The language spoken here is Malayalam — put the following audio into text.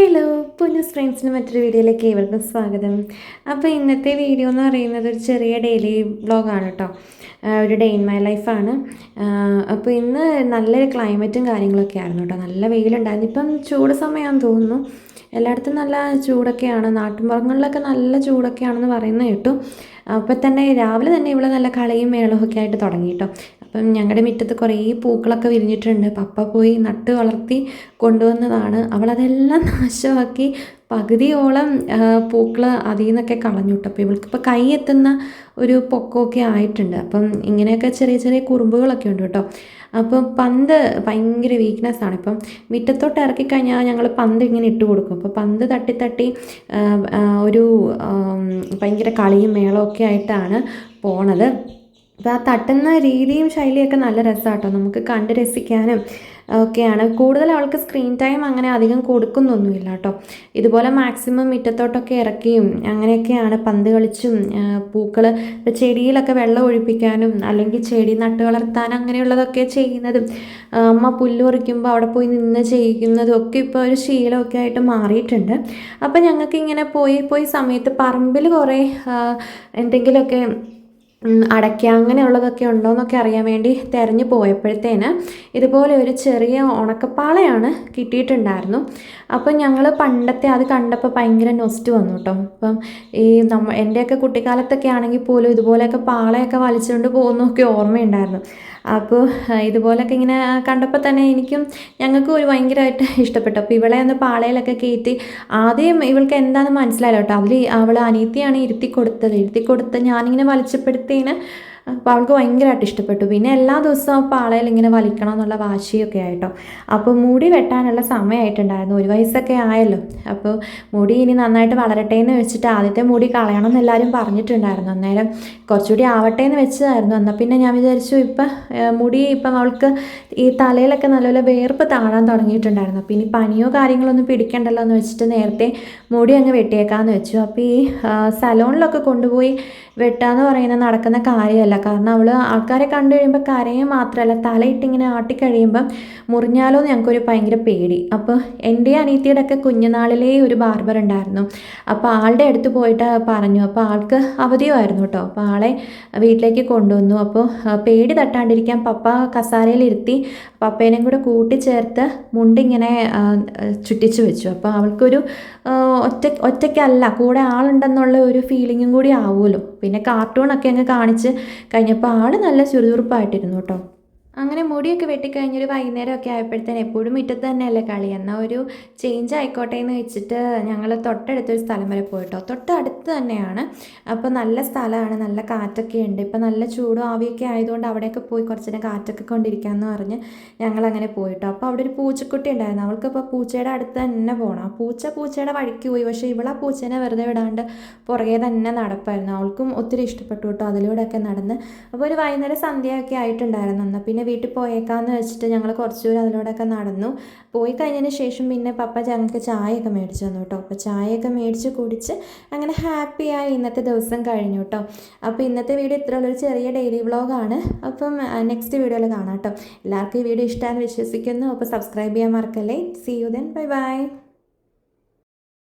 ഹലോ പുനസ് ഫ്രണ്ട്സിന് മറ്റൊരു വീഡിയോയിലേക്ക് ഏവർക്കും സ്വാഗതം. അപ്പോൾ ഇന്നത്തെ വീഡിയോ എന്ന് പറയുന്നത് ഒരു ചെറിയ ഡെയിലി വ്ളോഗാണ് കേട്ടോ ഒരു ഡേ ഇൻ മൈ ലൈഫാണ് അപ്പോൾ ഇന്ന് നല്ലൊരു ക്ലൈമറ്റും കാര്യങ്ങളൊക്കെ ആയിരുന്നു കേട്ടോ നല്ല വെയിലുണ്ടായിരുന്നു. ഇപ്പം ചൂട് സമയമാണെന്ന് തോന്നുന്നു. എല്ലായിടത്തും നല്ല ചൂടൊക്കെയാണ്. നാട്ടുമ്പുറങ്ങളിലൊക്കെ നല്ല ചൂടൊക്കെയാണെന്ന് പറയുന്നത് കേട്ടു. അപ്പോൾ തന്നെ രാവിലെ തന്നെ ഇവിടെ നല്ല കളിയും മേളവും ഒക്കെ ആയിട്ട് തുടങ്ങി കേട്ടോ അപ്പം ഞങ്ങളുടെ മുറ്റത്ത് കുറേ പൂക്കളൊക്കെ വിരിഞ്ഞിട്ടുണ്ട്. പപ്പ പോയി നട്ട് വളർത്തി കൊണ്ടുവന്നതാണ്. അവളതെല്ലാം നാശമാക്കി പകുതിയോളം പൂക്കൾ അതിൽ നിന്നൊക്കെ കളഞ്ഞു കേട്ടോ. അപ്പോൾ ഇവൾക്കിപ്പോൾ കൈ എത്തുന്ന ഒരു പൊക്കമൊക്കെ ആയിട്ടുണ്ട്. അപ്പം ഇങ്ങനെയൊക്കെ ചെറിയ ചെറിയ കുറുമ്പുകളൊക്കെ ഉണ്ട് കേട്ടോ. അപ്പം പന്ത് ഭയങ്കര വീക്ക്നെസ് ആണ്. ഇപ്പം മുറ്റത്തോട്ട് ഇറക്കി കഴിഞ്ഞാൽ ഞങ്ങൾ പന്ത് ഇങ്ങനെ ഇട്ട് കൊടുക്കും. അപ്പോൾ പന്ത് തട്ടി തട്ടി ഒരു ഭയങ്കര കളിയും മേളമൊക്കെ ആയിട്ടാണ് പോണത്. അപ്പോൾ ആ തട്ടുന്ന രീതിയും ശൈലിയൊക്കെ നല്ല രസമാട്ടോ നമുക്ക് കണ്ട് രസിക്കാനും ഒക്കെയാണ്. കൂടുതൽ അവൾക്ക് സ്ക്രീൻ ടൈം അങ്ങനെ അധികം കൊടുക്കുന്നൊന്നുമില്ല കേട്ടോ ഇതുപോലെ മാക്സിമം മുറ്റത്തോട്ടൊക്കെ ഇറക്കിയും അങ്ങനെയൊക്കെയാണ് പന്ത് കളിച്ചും പൂക്കൾ ചെടിയിലൊക്കെ വെള്ളം ഒഴിപ്പിക്കാനും അല്ലെങ്കിൽ ചെടി നട്ട് വളർത്താൻ അങ്ങനെയുള്ളതൊക്കെ ചെയ്യുന്നതും അമ്മ പുല്ല് പറിക്കുമ്പോൾ അവിടെ പോയി നിന്ന് ചെയ്യുന്നതും ഒക്കെ ഇപ്പോൾ ഒരു ശീലമൊക്കെ ആയിട്ട് മാറിയിട്ടുണ്ട്. അപ്പോൾ ഞങ്ങൾക്ക് ഇങ്ങനെ പോയി പോയി സമയത്ത് പറമ്പിൽ കുറേ എന്തെങ്കിലുമൊക്കെ അടയ്ക്ക അങ്ങനെയുള്ളതൊക്കെ ഉണ്ടോ എന്നൊക്കെ അറിയാൻ വേണ്ടി തിരഞ്ഞു പോയപ്പോഴത്തേന് ഇതുപോലെ ഒരു ചെറിയ ഉണക്കപ്പാളയാണ് കിട്ടിയിട്ടുണ്ടായിരുന്നു. അപ്പം ഞങ്ങൾ പണ്ടത്തെ അത് കണ്ടപ്പോൾ ഭയങ്കര നൊസ്റ്റ് വന്നു കേട്ടോ അപ്പം ഈ നമ്മ എന്റെയൊക്കെ കുട്ടിക്കാലത്തൊക്കെ ആണെങ്കിൽ പോലും ഇതുപോലെയൊക്കെ പാളയൊക്കെ വലിച്ചുകൊണ്ട് പോകുന്നൊക്കെ ഓർമ്മയുണ്ടായിരുന്നു. അപ്പോൾ ഇതുപോലൊക്കെ ഇങ്ങനെ കണ്ടപ്പോൾ തന്നെ എനിക്കും ഞങ്ങൾക്കും ഒരു ഭയങ്കരമായിട്ട് ഇഷ്ടപ്പെട്ടു. അപ്പോൾ ഇവളെ ഒന്ന് പാളയിലൊക്കെ കയറ്റി ആദ്യം ഇവൾക്ക് എന്താണെന്ന് മനസ്സിലായില്ല കേട്ടോ അതിൽ അവൾ അനീത്തിയാണ് ഇരുത്തി കൊടുത്തത്. ഇരുത്തി കൊടുത്ത് ഞാനിങ്ങനെ വലിച്ചപ്പെടുത്തേന് അപ്പോൾ അവൾക്ക് ഭയങ്കരമായിട്ട് ഇഷ്ടപ്പെട്ടു. പിന്നെ എല്ലാ ദിവസവും പാളയിൽ ഇങ്ങനെ വലിക്കണം എന്നുള്ള വാശിയൊക്കെ ആയിട്ടോ. അപ്പോൾ മുടി വെട്ടാനുള്ള സമയമായിട്ടുണ്ടായിരുന്നു. ഒരു വയസ്സൊക്കെ ആയല്ലോ. അപ്പോൾ മുടി ഇനി നന്നായിട്ട് വളരട്ടെ എന്ന് വെച്ചിട്ട് ആദ്യത്തെ മുടി കളയണം എന്ന് എല്ലാവരും പറഞ്ഞിട്ടുണ്ടായിരുന്നു. അന്നേരം കുറച്ചുകൂടി ആവട്ടെ എന്ന് വെച്ചതായിരുന്നു. എന്നാൽ പിന്നെ ഞാൻ വിചാരിച്ചു ഇപ്പം മുടി ഇപ്പം അവൾക്ക് ഈ തലയിലൊക്കെ നല്ലപോലെ വേർപ്പ് താഴാൻ തുടങ്ങിയിട്ടുണ്ടായിരുന്നു. അപ്പോൾ ഇനി പനിയോ കാര്യങ്ങളൊന്നും പിടിക്കണ്ടല്ലോ എന്ന് വെച്ചിട്ട് നേരത്തെ മുടി അങ്ങ് വെട്ടിയേക്കാമെന്ന് വെച്ചു. അപ്പോൾ ഈ സലോണിലൊക്കെ കൊണ്ടുപോയി വെട്ടാന്ന് പറയുന്ന നടക്കുന്ന കാര്യമല്ല. കാരണം അവൾ ആൾക്കാരെ കണ്ടു കഴിയുമ്പോൾ കരയെ മാത്രമല്ല തലയിട്ടിങ്ങനെ ആട്ടിക്കഴിയുമ്പം മുറിഞ്ഞാലോ എന്ന് ഞങ്ങൾക്കൊരു ഭയങ്കര പേടി. അപ്പോൾ എന്റെ അനീത്തിയുടെ ഒക്കെ കുഞ്ഞുനാളിലേ ഒരു ബാർബർ ഉണ്ടായിരുന്നു. അപ്പോൾ ആളുടെ അടുത്ത് പോയിട്ട് പറഞ്ഞു അപ്പോൾ ആൾക്ക് അവധിയുമായിരുന്നു കേട്ടോ അപ്പോൾ ആളെ വീട്ടിലേക്ക് കൊണ്ടുവന്നു. അപ്പോൾ പേടി തട്ടാണ്ടിരിക്കാൻ പപ്പ കസാരയിൽ ഇരുത്തി പപ്പേനെയും കൂടെ കൂട്ടിച്ചേർത്ത് മുണ്ടിങ്ങനെ ചുറ്റിച്ചു വെച്ചു. അപ്പോൾ അവൾക്കൊരു ഒറ്റ ഒറ്റയ്ക്കല്ല കൂടെ ആളുണ്ടെന്നുള്ള ഒരു ഫീലിങ്ങും കൂടി ആവുമല്ലോ. പിന്നെ കാർട്ടൂണൊക്കെ അങ്ങ് കാണിച്ച് കഴിഞ്ഞപ്പോൾ ആൾ നല്ല ചുറുചുറുപ്പായിട്ടിരുന്നു കേട്ടോ. അങ്ങനെ മുടിയൊക്കെ വെട്ടിക്കഴിഞ്ഞൊരു വൈകുന്നേരമൊക്കെ ആയപ്പോഴത്തേന് എപ്പോഴും മുറ്റത്ത് തന്നെയല്ലേ കളി. എന്നാൽ ഒരു ചേഞ്ച് ആയിക്കോട്ടെ എന്ന് വെച്ചിട്ട് ഞങ്ങൾ തൊട്ടടുത്തൊരു സ്ഥലം വരെ പോയിട്ടോ. തൊട്ടടുത്ത് തന്നെയാണ്. അപ്പോൾ നല്ല സ്ഥലമാണ് നല്ല കാറ്റൊക്കെ ഉണ്ട്. ഇപ്പോൾ നല്ല ചൂടും ആവിയൊക്കെ ആയതുകൊണ്ട് അവിടെയൊക്കെ പോയി കുറച്ച് നേരം കാറ്റൊക്കെ കൊണ്ടിരിക്കാമെന്ന് പറഞ്ഞ് ഞങ്ങൾ അങ്ങനെ പോയിട്ടോ. അപ്പോൾ അവിടെ ഒരു പൂച്ചക്കുട്ടി ഉണ്ടായിരുന്നു. അവൾക്കിപ്പോൾ പൂച്ചയുടെ അടുത്ത് തന്നെ പോകണം ആ പൂച്ച പൂച്ചയുടെ വഴിക്ക് പോയി. പക്ഷേ ഇവളാ പൂച്ചേനെ വെറുതെ വിടാണ്ട് പുറകെ തന്നെ നടപ്പായിരുന്നു. അവൾക്കും ഒത്തിരി ഇഷ്ടപ്പെട്ടു കേട്ടോ അതിലൂടെയൊക്കെ നടന്ന്. അപ്പോൾ ഒരു വൈകുന്നേരം സന്ധ്യയൊക്കെ ആയിട്ടുണ്ടായിരുന്നു. എന്നാൽ പിന്നെ വീട്ടിൽ പോയേക്കാന്ന് വെച്ചിട്ട് ഞങ്ങൾ കുറച്ച് ദൂരം അതിലൂടെയൊക്കെ നടന്നു. പോയി കഴിഞ്ഞതിന് ശേഷം പിന്നെ പപ്പ ഞങ്ങൾക്ക് ചായയൊക്കെ മേടിച്ചു തന്നു കേട്ടോ. അപ്പോൾ ചായയൊക്കെ മേടിച്ച് കുടിച്ച് അങ്ങനെ ഹാപ്പിയായി ഇന്നത്തെ ദിവസം കഴിഞ്ഞു കേട്ടോ. അപ്പോൾ ഇന്നത്തെ വീഡിയോ ഇത്രയുള്ളൊരു ചെറിയ ഡെയിലി വ്ളോഗാണ് അപ്പം നെക്സ്റ്റ് വീഡിയോയിൽ കാണാം കേട്ടോ. എല്ലാവർക്കും ഈ വീഡിയോ ഇഷ്ടമാണെന്ന് വിശ്വസിക്കുന്നു. അപ്പോൾ സബ്സ്ക്രൈബ് ചെയ്യാൻ മറക്കല്ലേ. See you then bye bye